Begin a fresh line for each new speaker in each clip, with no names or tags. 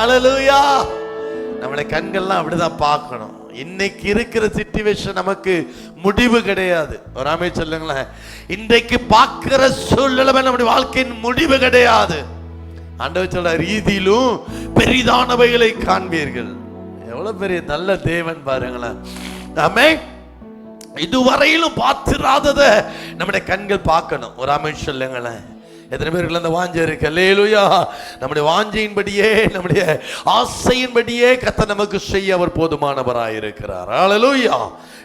அழலுயா நம்மளை கண்கள்லாம் அப்படிதான் பார்க்கணும். இன்னைக்கு இருக்கிற சிச்சுவேஷன் நமக்கு முடிவு கிடையாது. ஒரு ஆமே சொல்லுங்களேன். இன்றைக்கு பார்க்கிற சூழ்நிலைமை நம்முடைய வாழ்க்கையின் முடிவு கிடையாது. ஆண்டவர் சொல்ற ரீதியிலும் பெரிதானவைகளை காண்பீர்கள். எவ்வளவு பெரிய நல்ல தேவன் பாருங்களேன். ஆமே இதுவரையிலும் பார்த்திராதத நம்முடைய கண்கள் பார்க்கணும். ஒரு ஆமென் சொல்லுங்களேன். எத்தனை பேருக்கு அந்த வாஞ்சை இருக்கு? லேலுயா நம்முடைய வாஞ்சையின்படியே நம்முடைய ஆசையின்படியே கத்த நமக்கு செய்ய அவர் போதுமானவராய் இருக்கிறார்.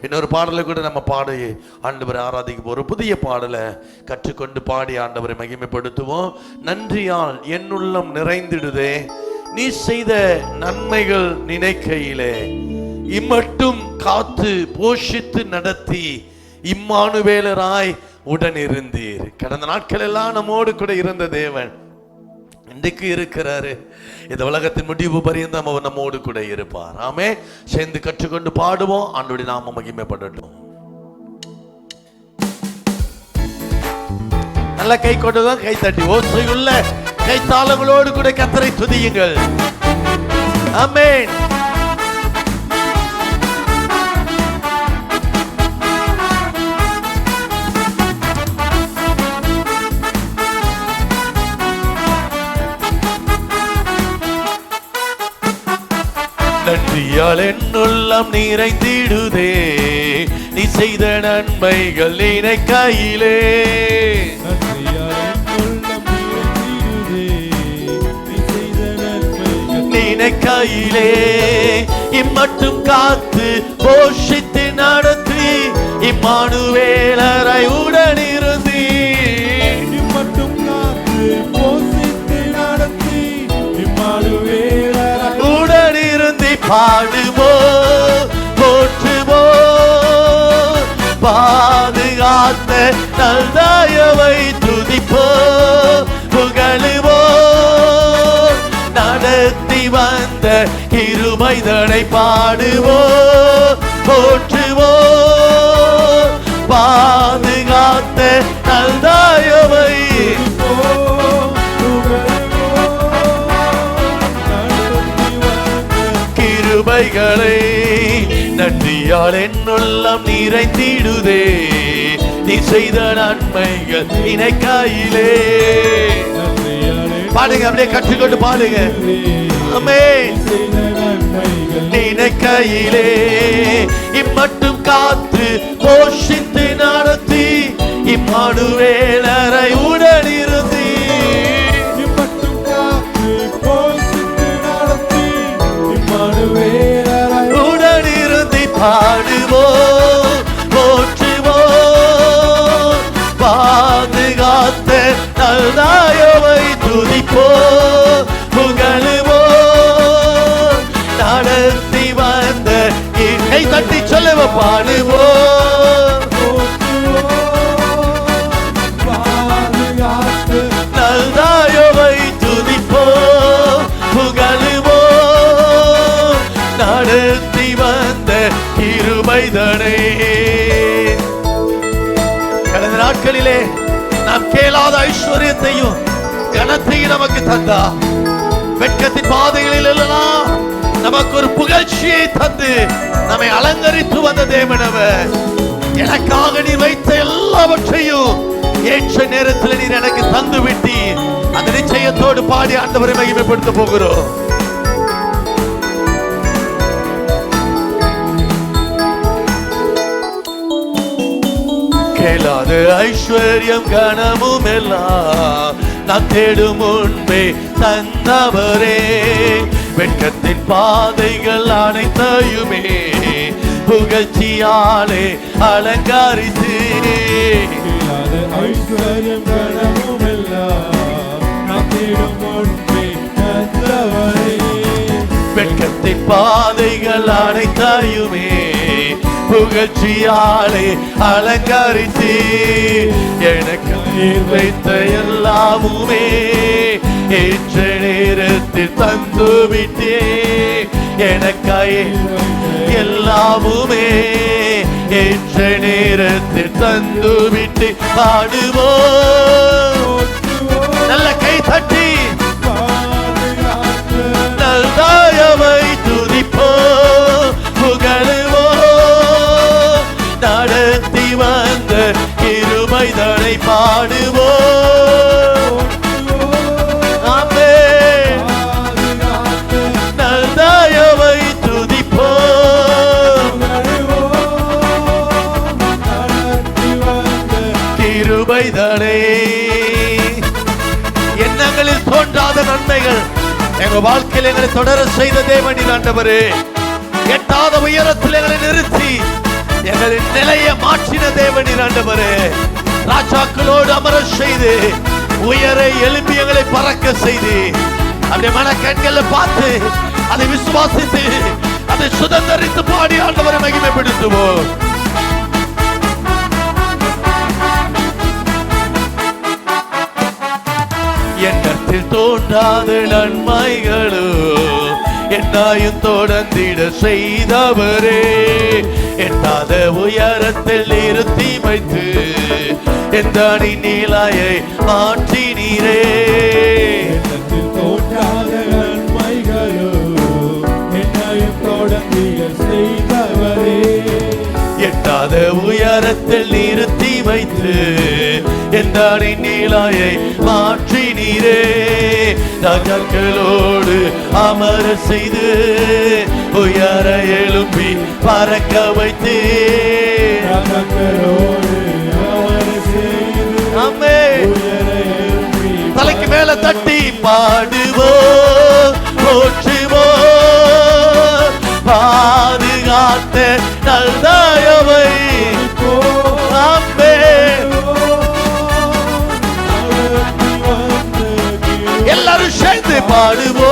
இன்னொரு பாடலை கூட நம்ம பாடி ஆண்டவரை ஆராதிக்க ஒரு புதிய பாடலை கற்றுக்கொண்டு பாடி ஆண்டவரை மகிமைப்படுத்துவோம். நன்றியால் என்னுள்ளம் நிறைந்திடுதே. நீ செய்த நன்மைகள் நினைக்கையிலே. இம்மட்டும் காத்து போஷித்து நடத்தி இம்மானுவேலராய் உடன் இருந்தீர் கடந்த நாட்கள் எல்லாம் நம்மோடு கூட இருந்த தேவன் இன்றைக்கு இருக்கிறாரு. இந்த உலகத்தின் முடிவு பரியந்தம் அவர் நம்மோடு கூட இருப்பார். ஆமே சேர்ந்து கற்றுக்கொண்டு பாடுவோம். ஆண்டுடைய நாம மகிமைப்படட்டும். நல்ல கை கொண்டுதான் கை தட்டி. ஓசையுள்ள உள்ள கைத்தாளங்களோடு கூட கத்தரை துதியுங்கள். அமேன் நன்றியால் என்னுள்ளம் நிறைந்திடுதே. நீ செய்த நன்மைகள் நினைக்கையிலே நினைக்கையிலே இம்மட்டும் காத்து போஷித்து நடத்தி இம்மானுவேலரை உடன் பாடுவோ போற்றுவோ பாதுகாத்த நல்தாயவை துதிப்போ புகழுவோ நடத்தி வந்த இருமைதனை பாடுவோ போற்றுவோ பாதுகாத்த நல்தாயவை கிருபைகளை நன்றியால் என்னுள்ளம் நிறைந்திடுதே. நீ செய்த நன்மைகள் நினைக்காயிலே பாடுங்க அப்படியே கற்றுக்கொண்டு பாடுங்க. அமே நினைக்கையிலே இம்மட்டும் காத்து போஷித்து நடத்தி இம்மானுவேலரை உடன் கடந்த நாம் கேளாத ஐஸ்வர்யத்தையும் கனத்தையும் நமக்கு தந்தா. வெட்கத்தின் பாதைகளில் எல்லாம் நமக்கு ஒரு புகழ்ச்சியை தந்து நம்மை அலங்கரித்து வந்த தேவனவர் எனக்காக நீ வைத்த எல்லாவற்றையும் ஏற்ற நேரத்தில் நீர் எனக்கு தந்து விட்டீர் அந்த நிச்சயத்தோடு பாடி ஆண்டவரை மகிமைப்படுத்த போகிறோம். கேளாத ஐஸ்வர்யம் கனமும் எல்லாம் நான் தேடும் முன்பே தந்தவரே வெட்கத்தின் பாதைகள் அனைத்தையுமே புகழ்ச்சியாலே அலங்காரித்து.
ஐஸ்வர்யம் கனமும் எல்லாம் நாம் தேடும் முன்பே தந்தவரே
வெட்கத்தின் பாதைகள் அனைத்தையுமே புகழ்ச்சியாலே அலங்கரித்து. எனக்கு நீர் வைத்த எல்லாமுமே ஏற்ற நேரத்தில் தந்து விட்டே எனக்காய் எல்லாமுமே ஏற்ற நேரத்தில் தந்து விட்டு பாடுவோம் நல்ல கை தட்டி. பாடுவோம். ஆமென்.
பாதுகாத்து
நல்தயவை துதிப்போம்
நடத்தி
எண்ணங்களில் தோன்றாத நன்மைகள். எங்க வாழ்க்கையில் எங்களை தொடர செய்த தேவனி ஆண்டவரே. எட்டாத உயரத்தில் எங்களை நிறுத்தி எங்களின் நிலையை மாற்றின தேவனி ஆண்டவரே. ராஜாக்களோடு அமர செய்து உயரை எழுப்பி எங்களை பறக்க செய்து அப்படி மன கண்களை பார்த்து அதை விசுவாசித்து அதை சுதந்திரித்து பாடி ஆண்டவரை மகிமைப்படுத்துவோம். எண்ணத்தில் தோன்றாத நன்மைகளோ என்னாயும் தொடர்ந்திட செய்தவரே. எட்டாத உயரத்தில் நிறுத்தி வைத்து எந்தானி நீலாயை மாற்றினீரே
எண்ணத்தில்
எட்டாத உயரத்தில் நிறுத்தி வைத்து எந்தானி நீலாயை மாற்றினீரே. ராஜாக்களோடு அமர செய்து உயர எழுப்பி பறக்க வைத்து.
ராஜாக்களோடு அவர் செய்து
அம்மே. தலைக்கு மேல தட்டி பாடுவோ போற்றுவோ. பாதுகாத்த எல்லாரும் சேர்ந்து பாடுவோ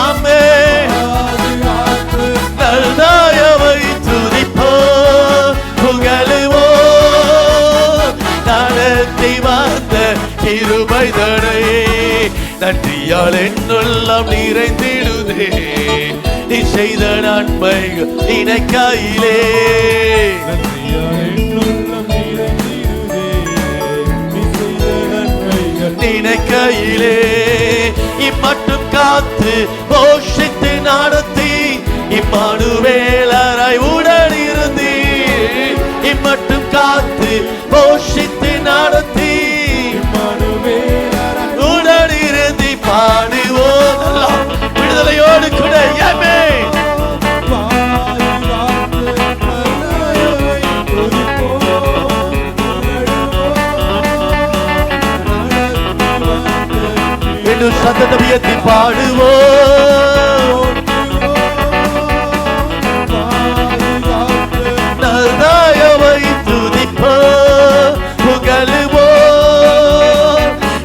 ஆமே
பாதுகாத்து
நடத்தி வந்த கிருபை தடை நன்றியால் என்னெல்லாம் நிறைந்திடுதே. நீ செய்த நன்மைகள் நினைக்கையிலே.
நன்றியால் என்னுள்ள நன்மைகள்
இம்மட்டும் காத்து போஷித்து நடத்தி இம்மானுவேலராய் உடன் இருந்து இம்மட்டும் காத்து சத்தத்தை உயர்த்தி பாடுவோம்.
பாதுகாத்து
துதிப்போ புகழுவோ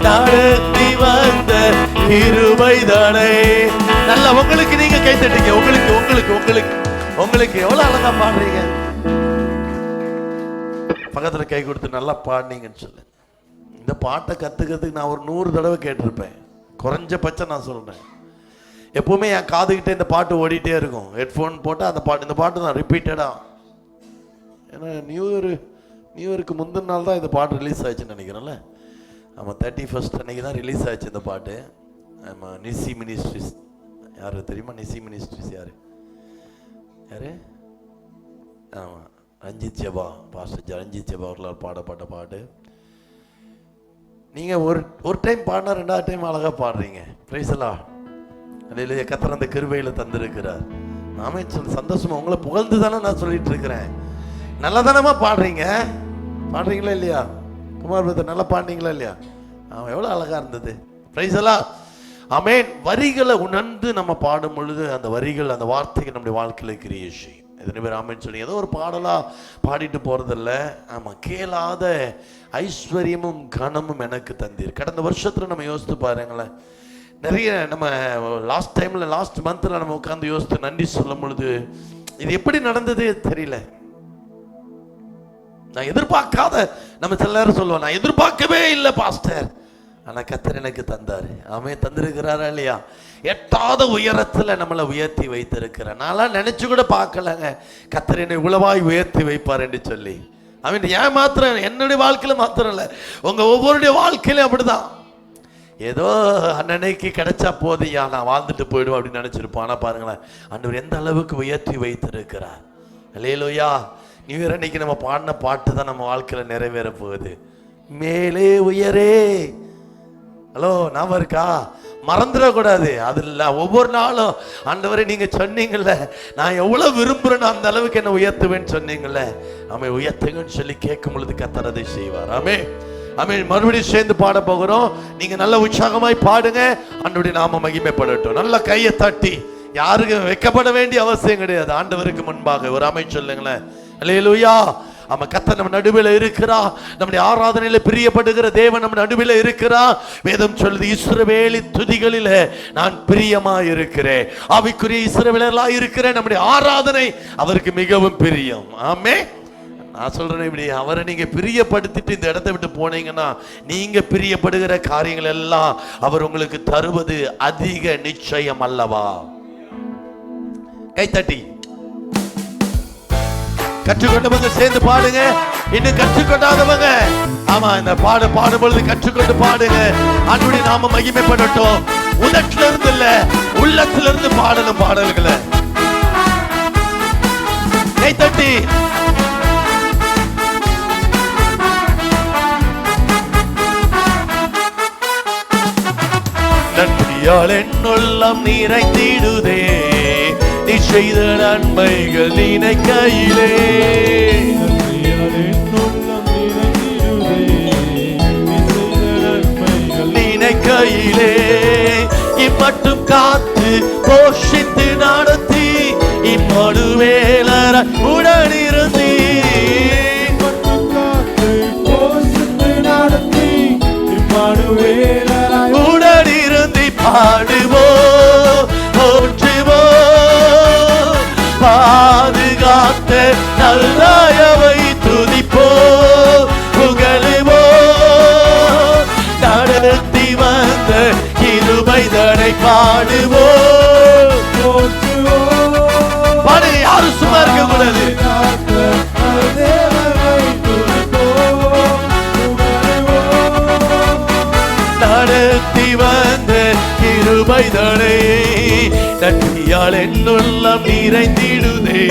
நடத்தி வந்த இருபைதானே நல்ல உங்களுக்கு நீங்க கை தட்டுங்க. உங்களுக்கு உங்களுக்கு உங்களுக்கு. உங்களுக்கு எவ்வளவு அழகா பாடுறீங்க? பக்கத்துல கை கொடுத்து நல்லா பாடினீங்கன்னு சொல்லு. இந்த பாட்டை கத்துக்கிறதுக்கு நான் ஒரு நூறு தடவை கேட்டிருப்பேன். குறைஞ்சபட்சம் நான் சொல்கிறேன் எப்பவுமே என் காதுகிட்ட இந்த பாட்டு ஓடிட்டே இருக்கும். ஹெட்ஃபோன் போட்டால் அந்த பாட்டு இந்த பாட்டு தான் ரிப்பீட்டடாக ஏன்னா நியூ இயர் நியூ இயருக்கு முந்தின நாள் தான் இந்த பாட்டு ரிலீஸ் ஆச்சுன்னு நினைக்கிறேன்ல. ஆமாம் தேர்ட்டி ஃபர்ஸ்ட் அன்னைக்கு தான் ரிலீஸ் ஆச்சு இந்த பாட்டு. ஆமாம் நிசி மினிஸ்ட்ரிஸ் யார் தெரியுமா? நிசி மினிஸ்ட்ரிஸ் யார்? யார்? ஆமாம் ரஞ்சித் ஜபா பாஸ்டர் ரஞ்சித் ஜபா அவர்களால் பாடப்பட்ட பாட்டு. நீங்கள் ஒரு ஒரு டைம் பாடினா ரெண்டாவது டைம் அழகாக பாடுறீங்க. பிரைஸலா அல்லையிலேயே கத்தர் அந்த கிருபையில் தந்திருக்கிறார். நாமே சொல் சந்தோஷமா உங்களை புகழ்ந்து தானே நான் சொல்லிட்டு இருக்கிறேன். நல்லதானமா பாடுறீங்க? பாடுறீங்களா இல்லையா? குமார் பத்தர் நல்லா பாடுறீங்களா இல்லையா? அவன் எவ்வளோ அழகாக இருந்தது. பிரைஸலா அமேன் வரிகளை உணர்ந்து நம்ம பாடும் பொழுது அந்த வரிகள் அந்த வார்த்தைகள் நம்முடைய வாழ்க்கையில் கிரியேட் செய்யும் எத்தனை பேர் ஆமேன்னு சொல்லி ஏதோ ஒரு பாடலாக பாடிட்டு போகிறதில்ல ஆமாம் கேளாத ஐஸ்வர்யமும் கனமும் எனக்கு தந்தீர். கடந்த வருஷத்தில் நம்ம யோசித்து பாருங்களேன். நிறைய நம்ம லாஸ்ட் டைமில் லாஸ்ட் மந்தில் நம்ம உட்காந்து யோசித்து நன்றி சொல்லும் பொழுது இது எப்படி நடந்தது தெரியல. நான் எதிர்பார்க்காத நம்ம சில நேரம் சொல்லுவோம் நான் எதிர்பார்க்கவே இல்லை பாஸ்டர் ஆனால் கத்தர் எனக்கு தந்தார். அவன் தந்திருக்கிறாரா இல்லையா? எட்டாத உயரத்தில் நம்மளை உயர்த்தி வைத்திருக்கிறேன் நான்லாம் நினச்சி கூட பார்க்கலங்க. கத்தர் என்னை உளவாய் உயர்த்தி வைப்பார் என்று சொல்லி. அவன் ஏன் மாத்திரம் என்னுடைய வாழ்க்கையில் மாத்திரம் இல்லை. உங்கள் ஒவ்வொருடைய வாழ்க்கையிலும் அப்படிதான். ஏதோ அன்னன்னைக்கு கிடைச்சா போதையா நான் வாழ்ந்துட்டு போயிடுவேன் அப்படின்னு நினைச்சிருப்போம். ஆனால் பாருங்களேன் அன்று எந்த அளவுக்கு உயர்த்தி வைத்திருக்கிறார். இல்லையிலோயா நியூ இயர் அன்னைக்கு நம்ம பாடின பாட்டு தான் நம்ம வாழ்க்கையில் நிறைவேற போகுது. மேலே உயரே. ஹலோ ஞாபகம் இருக்கா? மறந்துடக்கூடாது. அது இல்லை ஒவ்வொரு நாளும் ஆண்டவரே நீங்கள் சொன்னீங்கல்ல நான் எவ்வளோ விரும்புகிறேன்னு அந்த அளவுக்கு என்னை உயர்த்துவேன்னு சொன்னீங்கல்ல ஆமே உயர்த்துங்கன்னு சொல்லி கேட்கும் பொழுது கத்தரதை செய்வார். ஆமே ஆமே மறுபடியும் சேர்ந்து பாட போகிறோம். நீங்கள் நல்ல உற்சாகமாய் பாடுங்க. ஆண்டவருடைய நாம மகிமைப்படட்டும். நல்ல கையை தட்டி யாருக்கும் வைக்கப்பட வேண்டிய அவசியம் கிடையாது. ஆண்டவருக்கு முன்பாக ஒரு அமை சொல்லுங்களேன் நம்ம ஆமா கத்த நம்ம நடுவில் இருக்கிறா. நம்முடைய ஆராதனையில பிரியப்படுகிற தேவன் நம்ம நடுவில் இருக்கிறா. வேதம் சொல்லுது இஸ்ரவேலி துதிகளில நான் பிரியமா இருக்கிறேன் ஆவிக்குரிய இஸ்ரவேலா இருக்கிறேன் நம்முடைய ஆராதனை அவருக்கு மிகவும் பிரியம். ஆமே. நான் சொல்றேன் இப்படி அவரை நீங்க பிரியப்படுத்திட்டு இந்த இடத்த விட்டு போனீங்கன்னா நீங்க பிரியப்படுகிற காரியங்கள் எல்லாம் அவர் உங்களுக்கு தருவது அதிக நிச்சயம் அல்லவா? கைத்தட்டி கற்றுக்கொண்டவங்க சேர்ந்து பாடுங்க. இன்னும் கற்றுக்கொண்டாதவங்க. ஆமா இந்த பாடு பாடும்பொழுது கற்றுக்கொண்டு பாடுங்க. அன்புடைய நாம மகிமைப்படட்டும். உதட்டுல இருந்து இல்ல உள்ளத்துல இருந்து பாடணும் பாடல்களை தட்டி. நன்றியால் என்னுள்ளம் நிறைந்திடுதே நீ செய்த நன்மைகள் நினைக்கையிலே நினைக்கையிலே இம்மட்டும் காத்து போஷித்து நடத்தி இம்மடு வேலர உடனிருந்தீ. உடனிருந்தி பாடுவோ பாதுகாத்த நல்லாயவை துதிப்போ புகழுவோ நடத்தி வந்த இருமை தடை
பாடுவோ.
பாடு யாரும் சும்மா இருக்க கூடாது? நடத்தி வந்த இருமை தடை நன்றியால் என்னுள்ளம் நிறைந்திடுதே.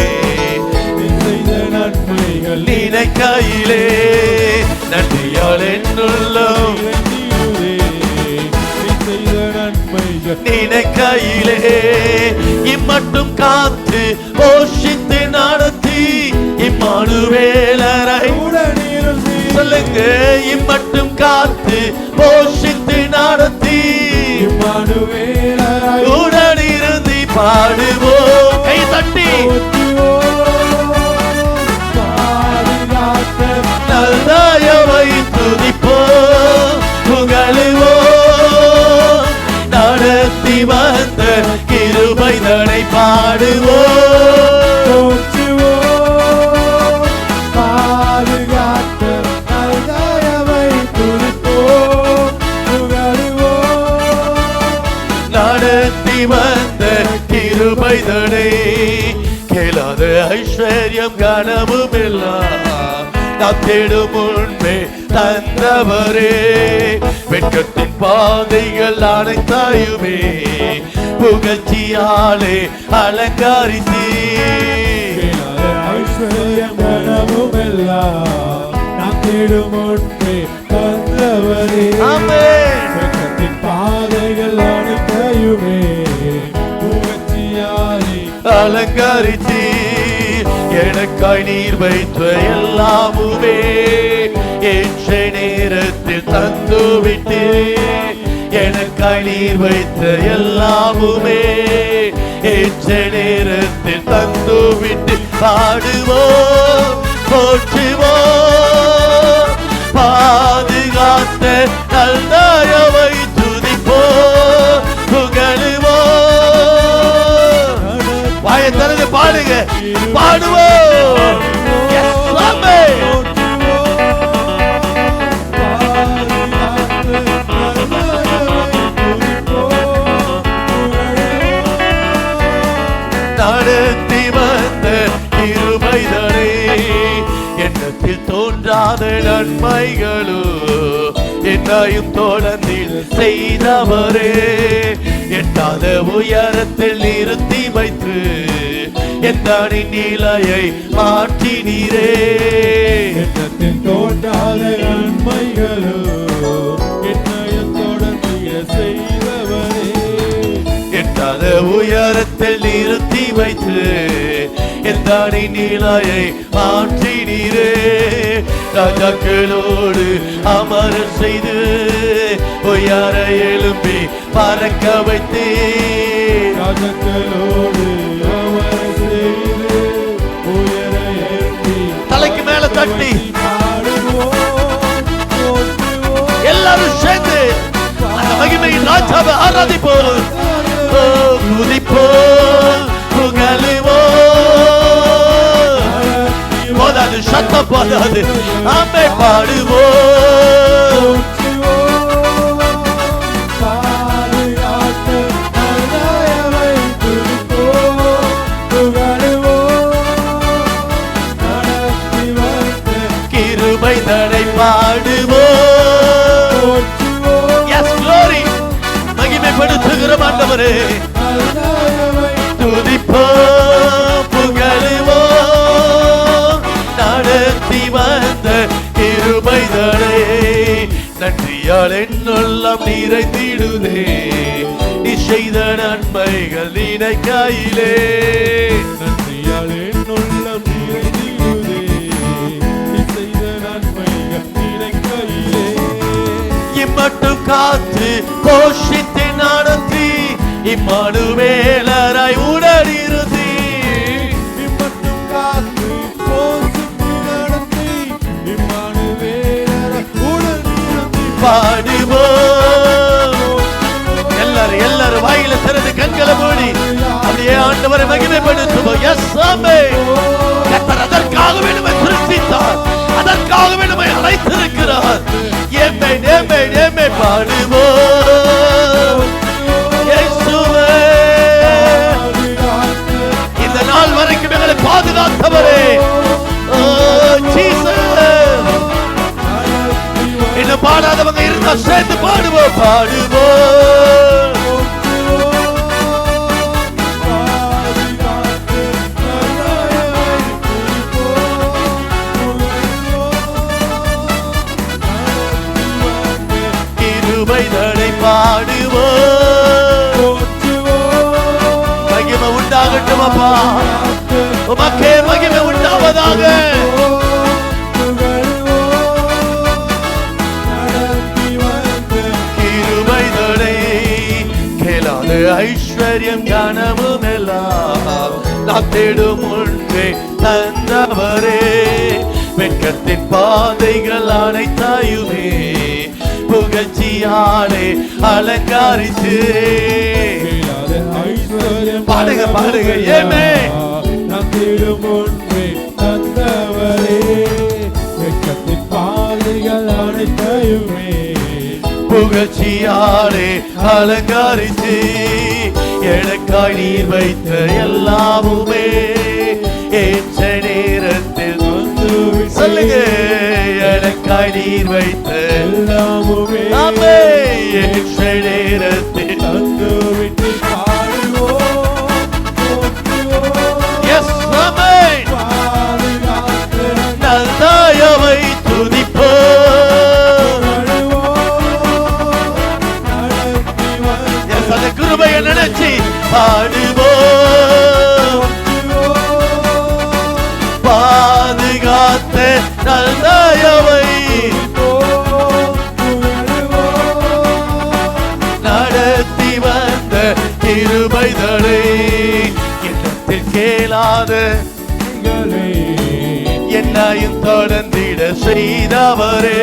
நினைக்கையிலே நன்றியால் என்னுள்ளம். நினைக்கையிலே இம்மட்டும் காத்து போஷித்து நடத்தி இம்மானுவேலரை சொல்லுங்க இம்மட்டும் காத்து போஷித்து நடத்தி.
இம்மானுவேலராய்.
உடனிருந்து பாடுவோம். கை தட்டி. தடை கேளாத ஐஸ்வர்யம் கனமும் எல்லாம் தேடும் உண்மை தந்தவரே. வெட்கத்தின் பாதைகள் அனைத்தாயுமே புகழ்ச்சியாலே அலங்காரித்தீர்
கேளாத ஐஸ்வர்யம் கனவுமெல்லாம் நாம் தேடும் உண்மை தந்தவரே
ஆமென்.
பாதைகள் அனைத்தையுமே புகழ்ச்சியாலே
அலங்கரித்தி எனக்காய் நீர் வைத்த எல்லாமுமே ஏற்ற நேரத்தில் தந்துவிட்டே எனக்காய் நீர் வைத்த எல்லாமுமே. ஏற்ற நேரத்தில் தந்து விட்டு பாடுவோம் போற்றுவோம் பாதுகாத்த நல்தாயவை துதிப்போம் புகழுவோம் வாயை திறந்து பாடுங்க. பாடுவோம் தோன்றாத நன்மைகளோ? என்னையும் தொடர்ந்தில் செய்தவரே. எட்டாத உயரத்தில் நிறுத்தி வைத்து என் நிலையை மாற்றினீரே.
எண்ணத்தில் தோன்றாத நன்மைகளோ?
வைத்து எந்தாடி நீலாயை மாற்றினீரே ராஜாக்களோடு அமர செய்து உயர எழும்பி பறக்க வைத்தே
ராஜக்களோடு அமர செய்து உயர எழுப்பி
தலைக்கு மேல தட்டி. எல்லாரும் சேர்ந்து அந்த மகிமையின் ராஜாவை ஆராதிப்போம். துதிப்போம் சத்தம் போதாது ஆமை பாடுவோம். கிருபை தடை பாடுவோம். மகிமைப்படுத்துகிறோம் ஆண்டவரே. நன்றியால் என்னுள்ளம் நிறைந்திடுதே நீ செய்த நன்மைகள் நினைக்கையிலே இம்மட்டும் காத்து போஷித்து நடத்தி இம்மானுவேலராய் உடனிருதி பாடுவோம் எல்லாரும் எல்லாரும் வாயில திறந்து கண்களை மூடி அப்படியே ஆண்டவரை மகிமைப்படுத்துவோம். எஸ் ஆமே. கர்த்தர் அதற்காகவே நம்மை சிருஷ்டித்தார் அதற்காகவே நம்மை அழைத்திருக்கிறார். ஏமை ஏமே ஏமே பாடுவோம். இந்த நாள் வரைக்கும் எங்களை பாதுகாத்தவரே. Oh, இன்னும் பாடாதவங்க இருந்தா சேர்ந்து பாடுவோம் பாடுவோம் கிருபை தடை பாடுவோம் மகிமை உண்டாகட்டும் அப்பா. உமக்கே மகிமை உண்டாவதாக. ஐஸ்வர்யம் எல்லாம் நாம் தேடும் ஒன்றே தந்தவரே. வெட்கத்தின் பாதைகள் அனைத்தாயுமே புகழ்ச்சியாலே அலங்காரிச்சு பாடுங்க, பாடுங்க, ஏமே.
நாம் தேடும் ஒன்றே தந்தவரே. வெட்கத்தின் பாதைகள் அனைத்தையுமே
புகழ்ச்சியாலே அலங்காரித்து எனக்காய் நீர் வைத்த எல்லாமுமே ஏற்ற நேரத்தில். சொல்லுங்க. எனக்காய் நீர் வைத்த
எல்லாமுமே
ஏற்ற நேரத்தில்
தந்துவிட்டு பாடுவோம், போற்றுவோம்,
கேளாத என்னையும் தொடர்ந்திட செய்தவரே.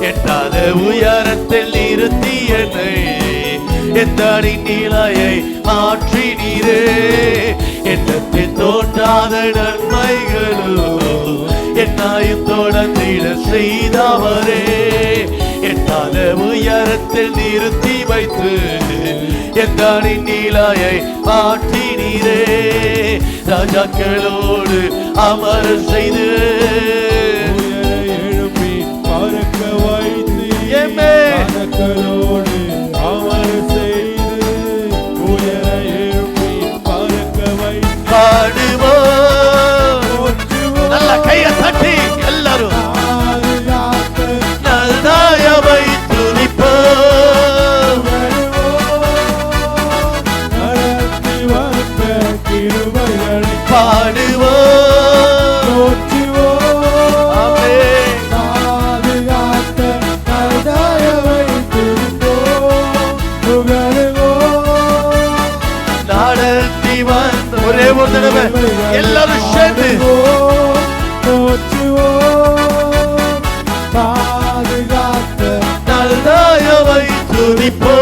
எட்டாத உயரத்தில் நிறுத்தி என்னை. எத்தடி நிலையை மாற்றினீரே எண்ணத்தில் தோன்றாத நன்மைகளும் என்னையும் தொடர்ந்திட செய்தவரே. எட்டாத உயரத்தில் நிறுத்தி வைத்து எத்தடி நிலையை மாற்றினீரே ராஜாக்களோடு அமர செய்து
எல்லாரும் ஒரு தடவை எல்லாரும் சேர்ந்து.
பாதுகாத்த
நல்லதாயவை
துதிப்போ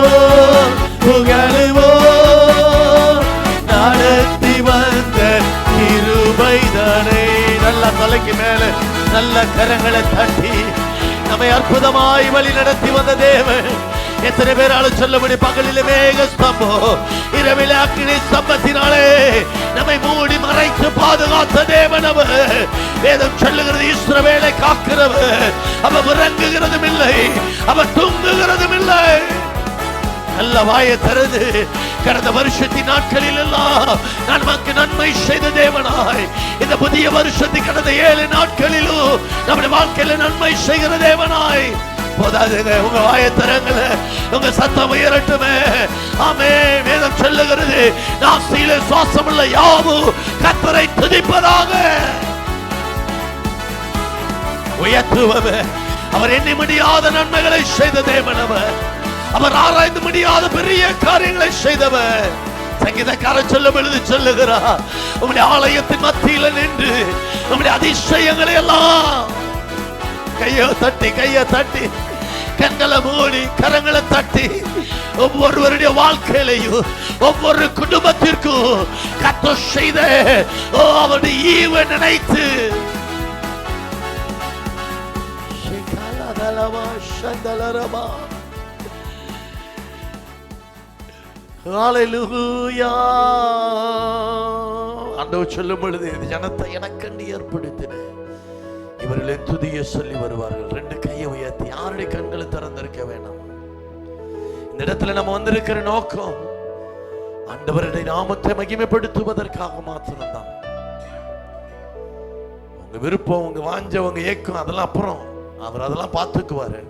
புகழுவோ நடத்தி வந்த இருபைதானே நல்ல தலைக்கு மேல நல்ல கரங்களை தட்டி நம்மை அற்புதமாய் வழி நடத்தி வந்த தேவன். எத்தனை பேராலும் சொல்ல முடியும் பகலில் மேக ஸ்தம்பம் இரவில் அக்னி சம்பத்தினாலே நம்மை மூடி மறைத்து பாதுகாத்த தேவன் வேதம் சொல்லுகிறது இஸ்ரவேலை காக்கிறவர். அவ உறங்குகிறதும் இல்லை அவ தூங்குகிறதும் இல்லை. நல்ல வாயை தருது கடந்த வருஷத்தின் நாட்களில் எல்லாம் நான் நமக்கு நன்மை செய்த தேவனாய். இந்த புதிய வருஷத்தின் கடந்த ஏழு நாட்களிலும் நம்முடைய வாழ்க்கையில நன்மை செய்கிற தேவனாய். போதாதுங்க. உங்க வாயை உங்க சத்தம் உயரட்டுமே. ஆமே வேதம் சொல்லுகிறது நாம் சுவாசம் உள்ள யாவும் கத்தரை துதிப்பதாக. உயர்த்துவவர் அவர் எண்ணி முடியாத நன்மைகளை செய்த தேவனவர் அவர். ஆராய்ந்து முடியாத பெரிய காரியங்களை செய்தவர் சங்கீதக்காரர் சொல்லும் பொழுது சொல்லுகிறார் உங்களுடைய ஆலயத்தின் மத்தியில நின்று உம்முடைய அதிசயங்களை எல்லாம் கையை தட்டி கையை தட்டி கண்களை மூடி கரங்களை தட்டி ஒவ்வொருவருடைய வாழ்க்கையிலையும் ஒவ்வொரு குடும்பத்திற்கும் கத்த செய்த ஓ அவருடைய ஈவை நினைத்து. ஆண்டவர் சொல்லும் பொழுது ஜனத்தை எனக்கண்டு ஏற்படுத்தின இவர்களே துதிய சொல்லி வருவார்கள். ரெண்டு கையை உயர்த்தி யாருடைய கண்களை திறந்திருக்க வேணாம்? இந்த இடத்துல நம்ம வந்திருக்கிற நோக்கம் ஆண்டவருடைய நாமத்தை மகிமைப்படுத்துவதற்காக மாத்திரம்தான். உங்க விருப்பம் உங்க வாஞ்ச உங்க ஏக்கம் அதெல்லாம் அப்புறம் அவர் அதெல்லாம் பார்த்துக்குவாரு.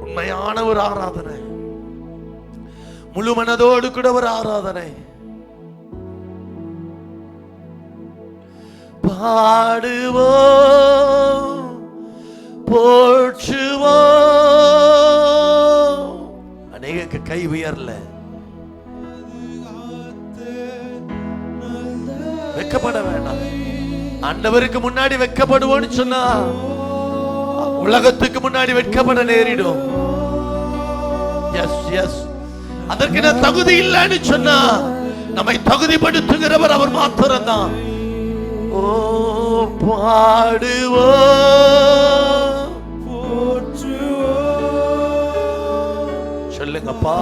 உண்மையான ஒரு ஆராதனை. முழு மனதோடு கூட ஒரு ஆராதனை. பாடுவோம் போற்றுவோம். அநேக கை உயரல. வெக்கப்பட வேண்டாம். ஆண்டவருக்கு முன்னாடி வெக்கப்படுவோம்னு சொன்னா உலகத்துக்கு முன்னாடி வெட்கப்பட நேரிடும். எஸ் எஸ் அதற்கு நான் தகுதி இல்லைன்னு சொன்னா நம்மை தகுதிப்படுத்துகிறவர் அவர் மாத்திரம்தான். ஓ பாடுவோ சொல்லுங்கப்பா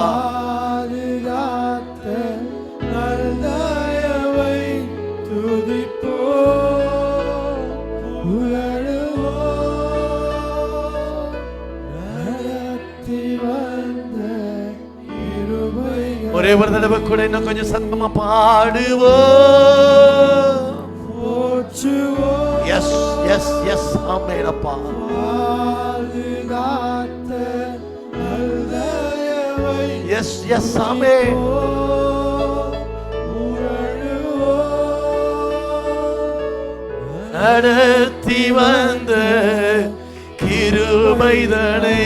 ஒரே ஒரு தடவை கூட இன்னும் கொஞ்சம் சத்தமா
பாடுவோம்.
எஸ் எஸ் எஸ் ஆமேடப்பா
பாதுகாத்த
எஸ் எஸ் ஆமே நடத்தி வந்த கிருமைதனை